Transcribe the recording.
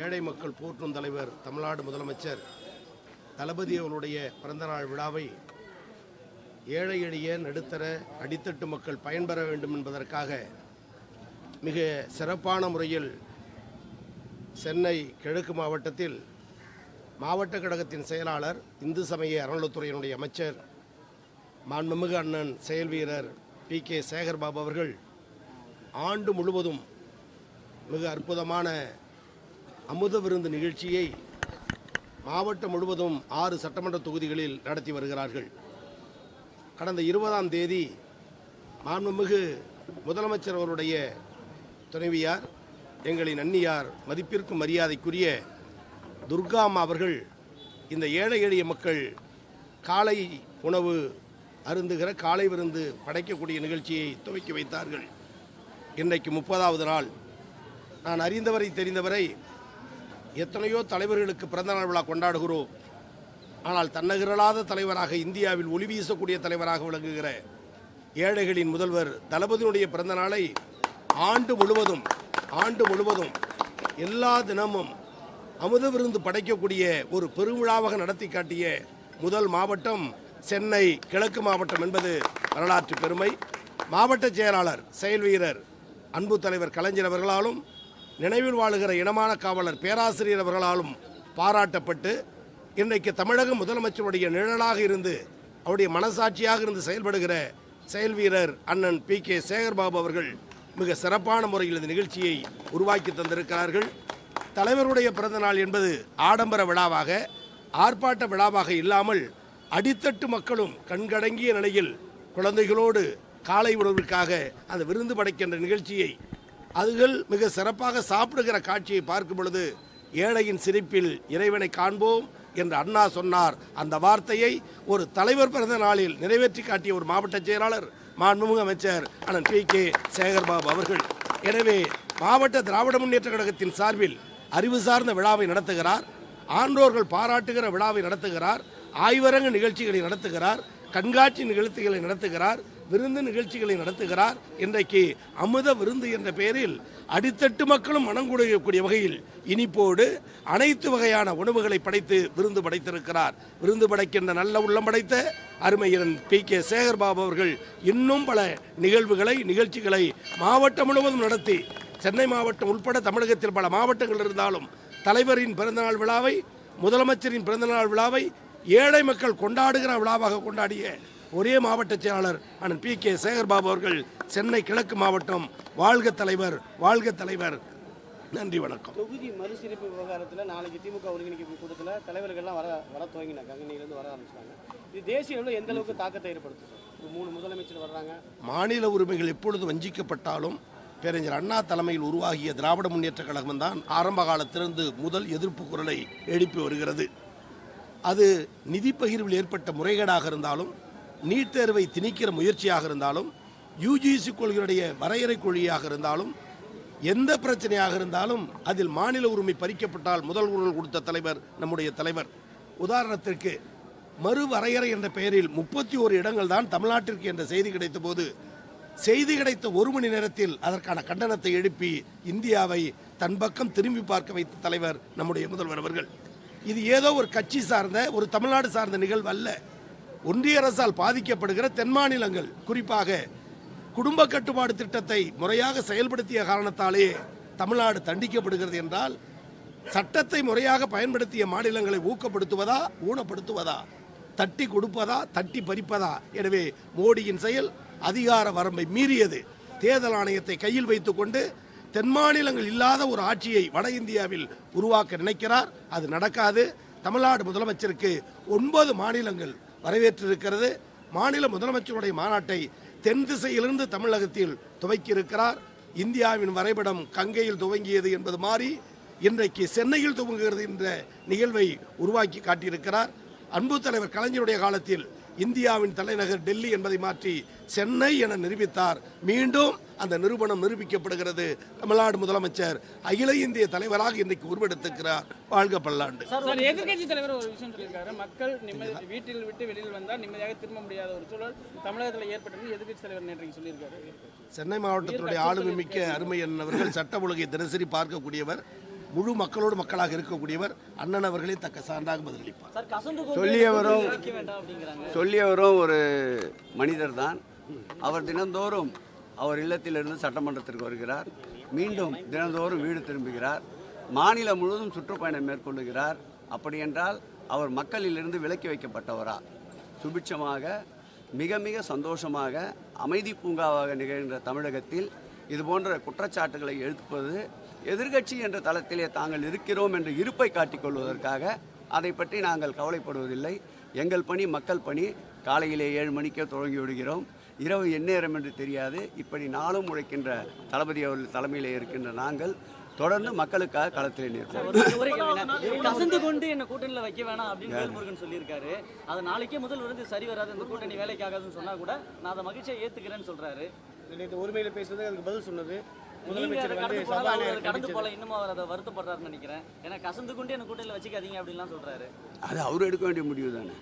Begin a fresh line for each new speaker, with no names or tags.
ஏழை மக்கள் போற்றும் தலைவர் தமிழ்நாடு முதலமைச்சர் தளபதி அவர்களுடைய பிறந்தநாள் விழாவை ஏழை எளிய நடுத்தர அடித்தட்டு மக்கள் பயன்பெற வேண்டும் என்பதற்காக மிக சிறப்பான முறையில் சென்னை கிழக்கு மாவட்டத்தில் மாவட்ட கழகத்தின் செயலாளர் இந்து சமய அறநிலத்துறையினுடைய அமைச்சர் மாண்புமிகு அண்ணன் செயல் வீரர் பி. கே. சேகர்பாபு அவர்கள் ஆண்டு முழுவதும் மிக அற்புதமான அமுத விருந்து நிகழ்ச்சியை மாவட்டம் முழுவதும் ஆறு சட்டமன்ற தொகுதிகளில் நடத்தி வருகிறார்கள். கடந்த இருபதாம் தேதி மாண்புமிகு முதலமைச்சர் அவருடைய துணைவியார் எங்களின் அன்னியார் மதிப்பிற்கும் மரியாதைக்குரிய துர்காம்மா அவர்கள் இந்த ஏழை எளிய மக்கள் காலை உணவு அருந்துகிற காலை விருந்து படைக்கக்கூடிய நிகழ்ச்சியை துவக்கி வைத்தார்கள். இன்றைக்கு முப்பதாவது நாள். நான் அறிந்தவரை தெரிந்தவரை எத்தனையோ தலைவர்களுக்கு பிறந்தநாள் விழா கொண்டாடுகிறோம். ஆனால் தன்னகரலாத தலைவராக இந்தியாவில் ஒளி வீசக்கூடிய தலைவராக விளங்குகிற ஏழைகளின் முதல்வர் தளபதியினுடைய பிறந்த நாளை ஆண்டு முழுவதும் ஆண்டு முழுவதும் எல்லா தினமும் அமுத விருந்து படைக்கக்கூடிய ஒரு பெருவிழாவாக நடத்தி காட்டிய முதல் மாவட்டம் சென்னை கிழக்கு மாவட்டம் என்பது வரலாற்று பெருமை. மாவட்ட செயலாளர் செயல் வீரர் அன்பு தலைவர் கலைஞர் அவர்களாலும் நினைவில் வாழுகிற இனமான காவலர் பேராசிரியர் அவர்களாலும் பாராட்டப்பட்டு இன்றைக்கு தமிழக முதலமைச்சருடைய நிழலாக இருந்து அவருடைய மனசாட்சியாக இருந்து செயல்படுகிற செயல் வீரர் அண்ணன் பி. கே. சேகர்பாபு அவர்கள் மிக சிறப்பான முறையில் இந்த நிகழ்ச்சியை உருவாக்கி தந்திருக்கிறார்கள். தலைவருடைய பிறந்தநாள் என்பது ஆடம்பர விழாவாக ஆர்ப்பாட்ட விழாவாக இல்லாமல் அடித்தட்டு மக்களும் கண்கடங்கிய நிலையில் குழந்தைகளோடு காலை உணவிற்காக அந்த விருந்து படைக்கின்ற நிகழ்ச்சியை அதுகள் மிக சிறப்பாக சாப்பிடுகிற காட்சியை பார்க்கும் பொழுது ஏழையின் சிரிப்பில் இறைவனை காண்போம் என்று அண்ணா சொன்னார். அந்த வார்த்தையை ஒரு தலைவர் பிறந்த நாளில் நிறைவேற்றி காட்டிய ஒரு மாவட்ட செயலாளர் மாண்புமிகு அமைச்சர் அண்ணன் பி. கே. சேகர்பாபு அவர்கள். எனவே மாவட்ட திராவிட முன்னேற்ற கழகத்தின் சார்பில் அறிவு சார்ந்த விழாவை நடத்துகிறார். ஆன்றோர்கள் பாராட்டுகிற விழாவை நடத்துகிறார். ஆய்வரங்க நிகழ்ச்சிகளை நடத்துகிறார். கண்காட்சி நிகழ்ச்சிகளை நடத்துகிறார். விருந்து நிகழ்ச்சிகளை நடத்துகிறார். இன்றைக்கு அமுத விருந்து என்ற பெயரில் அடித்தட்டு மக்களும் மனங்குடையக்கூடிய வகையில் இனிப்போடு அனைத்து வகையான உணவுகளை படைத்து விருந்து படைத்திருக்கிறார். விருந்து படைக்கின்ற நல்ல உள்ளம் படைத்த அருமையன் பி. கே. சேகர்பாபு அவர்கள் இன்னும் பல நிகழ்வுகளை நிகழ்ச்சிகளை மாவட்டம் முழுவதும் நடத்தி சென்னை மாவட்டம் உட்பட தமிழகத்தில் பல மாவட்டங்கள் இருந்தாலும் தலைவரின் பிறந்தநாள் விழாவை முதலமைச்சரின் பிறந்தநாள் விழாவை ஏழை மக்கள் கொண்டாடுகிற விழாவாக கொண்டாடிய ஒரே மாவட்ட செயலாளர் அண்ணன் பி கே சேகர்பாபு அவர்கள் சென்னை கிழக்கு மாவட்டம் வாழ்க தலைவர் வாழ்க தலைவர். நன்றி வணக்கம்.
தொகுதி மறுசீரமைப்பு விவகாரத்தில் நாளைக்கு திமுக ஒருங்கிணைப்பு கூட்டத்தில் தலைவர்கள்லாம் வர வர துவங்கினாங்க. அங்கனிலேருந்து வர ஆரம்பிச்சிட்டாங்க. இது தேசிய அளவில் எந்த அளவுக்கு தாக்கத்தை ஏற்படுத்தும் மூணு முதலமைச்சர் வர்றாங்க.
மாநில உரிமைகள் எப்பொழுது வஞ்சிக்கப்பட்டாலும் பேரறிஞர் அண்ணா தலைமையில் உருவாகிய திராவிட முன்னேற்ற கழகம் தான் ஆரம்ப காலத்திலிருந்து முதல் எதிர்ப்பு குரலை எழுப்பி வருகிறது. அது நிதி பகிர்வில் ஏற்பட்ட முறைகேடாக இருந்தாலும் நீட் தேர்வை திணிக்கிற முயற்சியாக இருந்தாலும் யூஜிசி கொள்கையுடைய வரையறை கொள்கையாக இருந்தாலும் எந்த பிரச்சனையாக இருந்தாலும் அதில் மாநில உரிமை பறிக்கப்பட்டால் முதல் குரல் கொடுத்த தலைவர் நம்முடைய தலைவர். உதாரணத்திற்கு மறு வரையறை என்ற பெயரில் முப்பத்தி ஓரு இடங்கள் தான் தமிழ்நாட்டிற்கு என்ற செய்தி கிடைத்த போது செய்தி கிடைத்த ஒரு மணி நேரத்தில் அதற்கான கண்டனத்தை எழுப்பி இந்தியாவை தன் பக்கம் திரும்பி பார்க்க வைத்த தலைவர் நம்முடைய முதல்வர் அவர்கள். இது ஏதோ ஒரு கட்சி சார்ந்த ஒரு தமிழ்நாடு சார்ந்த நிகழ்வு அல்ல. ஒன்றிய அரசால் பாதிக்கப்படுகிற தென் மாநிலங்கள் குறிப்பாக குடும்ப கட்டுப்பாடு திட்டத்தை முறையாக செயல்படுத்திய காரணத்தாலே தமிழ்நாடு தண்டிக்கப்படுகிறது என்றால் சட்டத்தை முறையாக பயன்படுத்திய மாநிலங்களை ஊக்கப்படுத்துவதா ஊனப்படுத்துவதா தட்டி கொடுப்பதா தட்டி பறிப்பதா? எனவே மோடியின் செயல் அதிகார வரம்பை மீறியது. தேர்தல் ஆணையத்தை கையில் வைத்துக்கொண்டு தென் மாநிலங்கள் இல்லாத ஒரு ஆட்சியை வட இந்தியாவில் உருவாக்க நினைக்கிறார். அது நடக்காது. தமிழ்நாடு முதலமைச்சருக்கு ஒன்பது மாநிலங்கள் வரவேற்றிருக்கிறது. மாநில முதலமைச்சருடைய மாநாட்டை தென் திசையிலிருந்து தமிழகத்தில் துவக்கியிருக்கிறார். இந்தியாவின் வரைபடம் கங்கையில் துவங்கியது என்பது மாறி இன்றைக்கு சென்னையில் துவங்குகிறது என்ற நிகழ்வை உருவாக்கி காட்டியிருக்கிறார். அன்பு தலைவர் கலைஞருடைய காலத்தில் இந்தியாவின் தலைநகர் டெல்லி என்பதை மாற்றி சென்னை என நிரூபித்தார். மீண்டும் அந்த நிரூபணம் நிரூபிக்கப்படுகிறது. தமிழ்நாடு முதலமைச்சர் அகில இந்திய தலைவராக இன்றைக்கு உருவெடுத்திருக்கிறார். வாழ்க பல்லாண்டு.
சார் எதிர்க்கட்சி தலைவர் ஒரு விஷயம் சொல்லியிருக்காரு. மக்கள் நிம்மதி வீட்டில் விட்டு வெளியில் வந்தால் நிம்மதியாக திரும்ப முடியாத ஒரு சூழல் தமிழகத்தில் ஏற்பட்டது எதிர்க்கட்சி தலைவர் நேற்றைக்கு சொல்லியிருக்காரு.
சென்னை மாவட்டத்தினுடைய ஆளுமை மிக்க அருமையன் அவர்கள் சட்ட ஒழுங்கை தினசரி பார்க்கக்கூடியவர். முழு மக்களோடு மக்களாக இருக்கக்கூடியவர் அண்ணன் அவர்களே தக்க சான்றாக பதிலளிப்பார்.
சொல்லியவரும் சொல்லியவரும் ஒரு மனிதர் தான். அவர் தினந்தோறும் அவர் இல்லத்திலிருந்து சட்டமன்றத்திற்கு வருகிறார். மீண்டும் தினந்தோறும் வீடு திரும்புகிறார். மாநிலம் முழுவதும் சுற்றுப்பயணம் மேற்கொள்ளுகிறார். அப்படி என்றால் அவர் மக்களிலிருந்து விலக்கி வைக்கப்பட்டவரா? சுபிட்சமாக மிக மிக சந்தோஷமாக அமைதி பூங்காவாக நிகழ்கின்ற தமிழகத்தில் இது போன்ற குற்றச்சாட்டுகளை எழுப்புவது எதிர்க்கட்சி என்ற தளத்திலே தாங்கள் இருக்கிறோம் என்ற இருப்பை காட்டிக்கொள்வதற்காக அதை பற்றி நாங்கள் கவலைப்படுவதில்லை. எங்கள் பணி மக்கள் பணி. காலையிலே ஏழு மணிக்கே தொடங்கி விடுகிறோம். இரவு எந்நேரம் என்று தெரியாது. இப்படி நாளும் உழைக்கின்ற தளபதி அவர்கள் தலைமையிலே இருக்கின்ற நாங்கள் தொடர்ந்து மக்களுக்காக களத்திலே நிற்போம்.
ஒரு ஒரே கேள்விண்ணே. கசந்து கொண்டு என்ன கூட்டணியில வைக்க வேணாம் அப்படின்னு வேல்முருகன் சொல்லியிருக்காரு. அது நாளைக்கே முதல் வந்து சரி வராது. இந்த கூட்டணி வேலைக்கு ஆகாதுன்னு சொன்னா கூட நான் அதை மகிழ்ச்சியை ஏத்துக்கிறேன்னு சொல்றாரு.
நேற்று ஒருமையில் பேசுனது அதுக்கு பதில் சொன்னது. முதலமைச்சர்
அதை
வந்து சபாநாயகர்
கடந்து. போல இன்னும் அவர் அதை வருத்தப்படுறாருன்னு நினைக்கிறேன். ஏன்னா கசந்து கொண்டு என்ன கூட்டணியில வச்சுக்காதீங்க அப்படின்லாம் சொல்றாரு.
அது அவர் எடுக்க வேண்டிய முடிவு தானே?